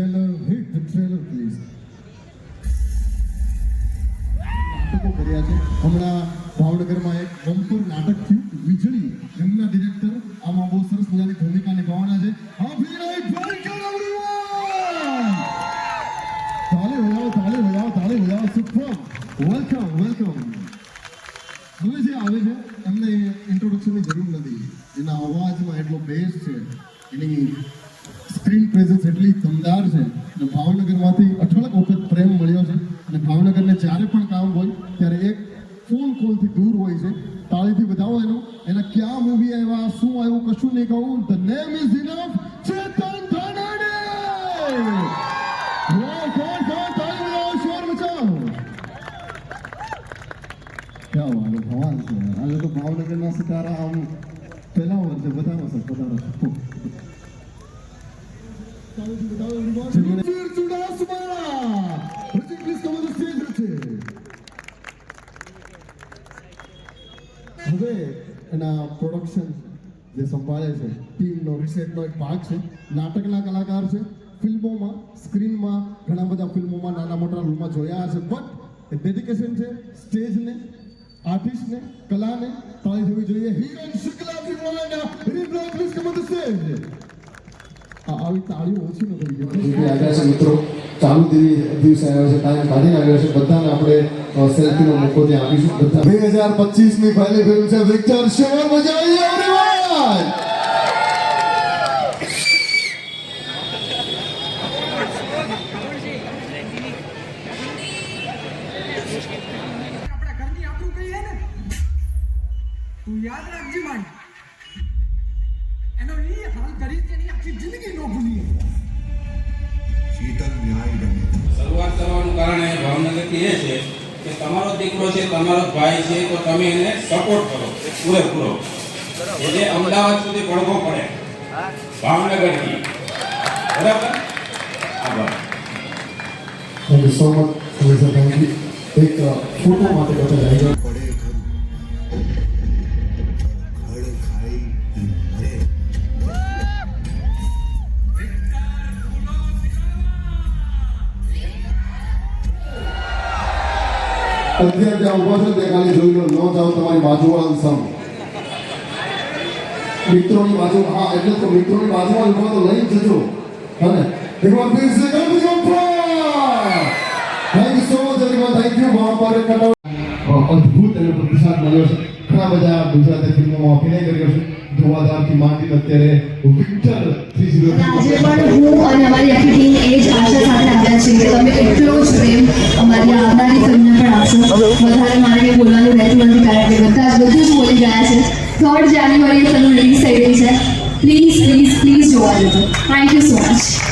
trailer, hit the trailer, please. કર્યા છે. હમણાં ભાવનગરમાં એક બમ્પર નાટક થયું. વીજળી. એમના ડિરેક્ટર આમાં બહુ સરસ મજાની ભૂમિકા નિભાવવાના છે! તાળી બજાવો તાળી બજાવો તાળી બજાવો સુપર વેલકમ વેલકમ હવે જે આવે છે એમને ઇન્ટ્રોડક્શનની જરૂર નથી. એના અવાજમાં એટલો બેસ્ટ છે. એની પ્રેઝન્સ એટલી દમદાર છે અને ભાવનગરમાંથી અઢળક વખત પ્રેમ મળ્યો છે અને ભાવનગરને જ્યારે પણ કામ હોય, ત્યારે એક ફોન કોલથી દૂર હોય છે. તાળીથી બતાવો એનો, એના ક્યાં મૂવી આવ્યા, શું આવ્યું, કશું નહીં કહું. The name is enough Chetan છે. તો ભાવનગરના સિતારા આમ પહેલા વર્ષે બધા વર્ષે બધા છો Ranveer Chudasama Ruchi please come on the stage Ruchi હવે એના પ્રોડક્શન જે સંભાળે છે ટીમનો રિસેટનો એક ભાગ છે, નાટકના કલાકાર છે, ફિલ્મોમાં સ્ક્રીનમાં ઘણા બધા ફિલ્મોમાં નાના મોટા રોલમાં જોયા હશે. બટ એ ડેડિકેશન છે સ્ટેજને આર્ટિસ્ટને કલાને, તાળી થવી જોઈએ. Hiren Shukla please come on the stage આવી તાળીઓ ઓછી ન આવ્યા છે મિત્રો. ચાલુ દિવસે આવ્યો છે ટાઈમ કાઢીને આવ્યો છે. બધાને આપણે સેલ્ફીનો મોકો ત્યાં આપીશું. બધા બે હજાર પચીસની પહેલી ફિલ્મ છે. વિક્ટર શોર બજાવીએ everyone! આપણા ઘરની આપણું કહીએ ને? તું યાદ રાખજે માન એનો હાલ કરીશ આખી તમારો દીકરો છે, તમારો ભાઈ છે, તો તમે એને સપોર્ટ કરો, પૂરેપૂરો. એટલે અમદાવાદ સુધી પડવો પડે. ભાવનગરથી. બરાબર? આભાર. થેન્ક યુ સો મચ એક ફોટો માટે બધા અત્યારે ત્યાં ઊભા છો તે ખાલી જોઈ લો, ન જાઓ તમારી બાજુવાળા સમ મિત્રોની બાજુ, હા, એટલે તો મિત્રોની બાજુમાં ઊભા તો લઈ જજો. અને એક વાર ફિર સે Ganpati Bappa thank you so much everyone thank you વહાં પર એક કટાવ અદ્ભુત અને પ્રતિસાદ મળ્યો છે. ઘણા બધા ગુજરાતી ફિલ્મોમાં અભિનય કર્યો છે. ધોવાધારથી માંડી અત્યારે વિક્ટર થ્રી ઝીરો આજે પણ હું અને અમારી આખી ટીમ એ જ આશા સાથે આવ્યા છીએ તમે એટલો જ પ્રેમ વધારે મારે કંઈ બોલવાનું રહેતું નથી કારણ કે બધા બધું જ બોલી ગયા છે. થર્ડ જાન્યુઆરીએ ફિલ્મ રિલીઝ થઈ રહી છે. પ્લીઝ પ્લીઝ પ્લીઝ જોવા જજો થેન્ક યુ સો મચ